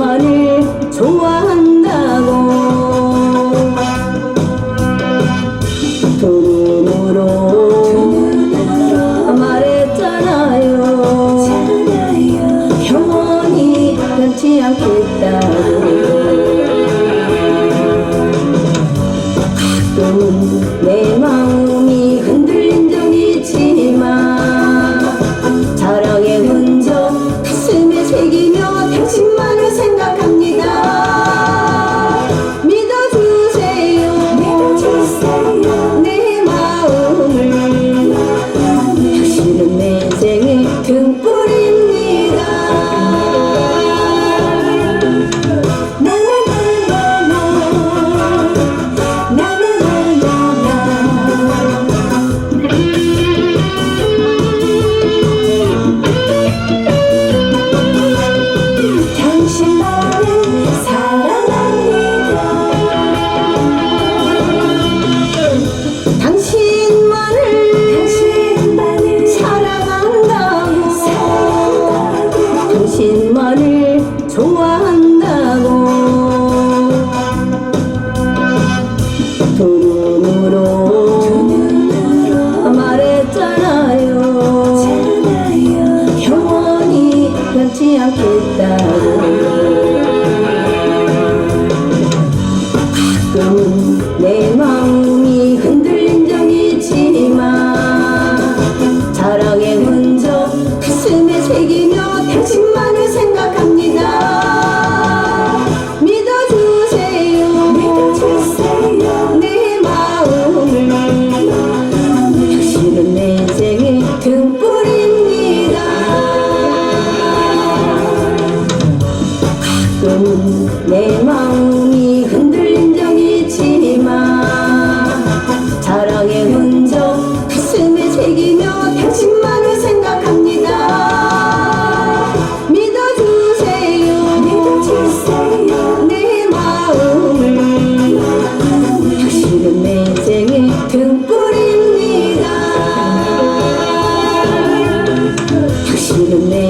너만을 좋아한다고. 도로 Ну. tinha cuidado Tão menor 움직이며 당신만을 생각합니다. 믿어주세요. 믿어주세요. 내 마음, 당신은 내 인생의 등불입니다. 당신은 내